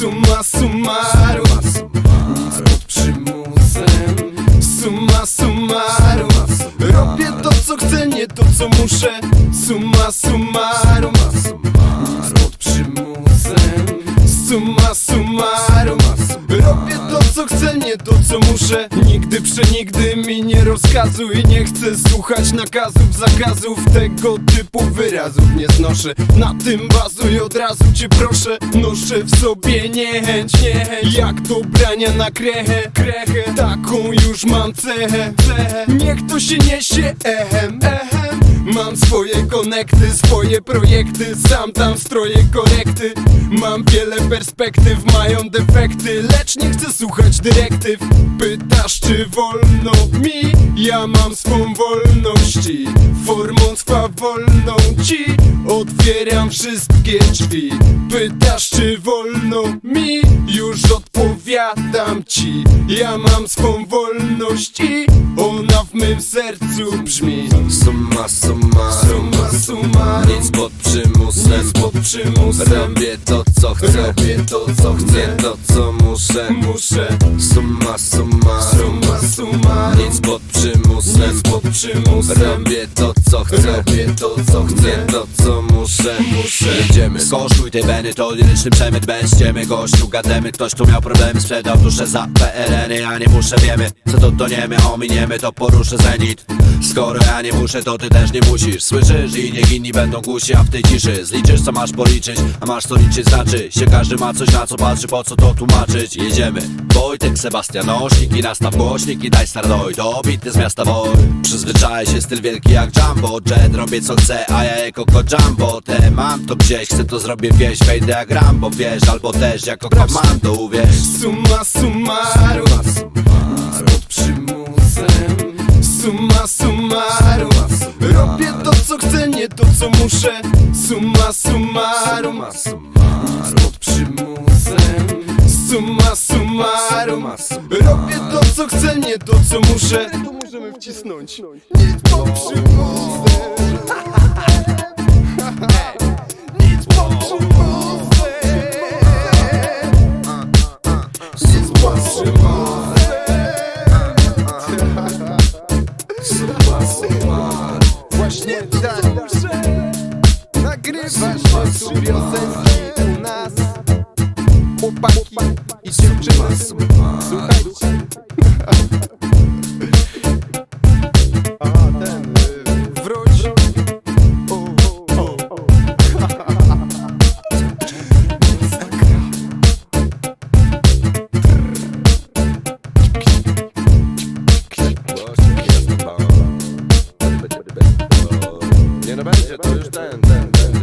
Summa summarum Nic pod przymusem Summa summarum Robię to co chcę, nie to co muszę. Summa summarum Nic pod przymusem Summa summarum Robię to co chcę, nie to co muszę. Nigdy przenigdy mi nie rozkazuj. Nie chcę słuchać nakazów, zakazów. Tego typu wyrazów nie znoszę. Na tym bazuj od razu cię proszę. Noszę w sobie niechęć, niechęć. Jak do brania na krechę, krechę. Taką już mam cechę, cechę. Niech to się niesie echem, echem Mam swoje konekty, swoje projekty Sam tam stroję korekty Mam wiele perspektyw, mają defekty Lecz nie chcę słuchać dyrektyw Pytasz czy wolno mi? Ja mam swą wolność Formą swawolną ci Otwieram wszystkie drzwi Pytasz czy wolno mi? Już odpowiadam ci Ja mam swą wolność i Ona mym sercu brzmi. Summa summarum. Summa summarum. Nic pod przymusem Nic pod przymusem Robię to co chcę. Robię to co Nie chcę to co muszę. Muszę. Summa summarum. Summa summarum. Nic pod przymusem Nic pod przymusem Robię to co chcę. Robię to co Nie chcę to co muszę. Muszę. Jedziemy Skosztuj tej weny to liryczny przemyt. Bez ciemy gościu gademy Ktoś tu miał problemy Sprzedał duszę za PLN-y Ja nie muszę wiemy Co to to niemy Ominiemy to poruszę zenit Skoro ja nie muszę to ty też nie musisz. Słyszysz i niech inni będą głusi A w tej ciszy. Zliczysz co masz policzyć A masz co liczyć znaczy. Się Każdy ma coś na co patrzy Po co to tłumaczyć. Jedziemy. Wojtek, Sebastianośnik i nastaw głośnik I daj stardoj To bity z miasta Woj. Przyzwyczaj się styl wielki jak Jumbo. Jet robię co chcę a ja jako Jumbo. Te mam to gdzieś Chcę to zrobię wieś Wejdę jak Rambo. Wiesz Albo też jako komando uwierz Summa summarum nie to co muszę. Summa summarum pod przymusem Summa summarum Robię to co chcę, nie to co muszę. To możemy wcisnąć. Nic pod przymusem Nic pod przymusem naszych słów piosenki u nas Chłopaki i dziewczyny Słuchajcie Nie no będzie, to już ten, ten, ten.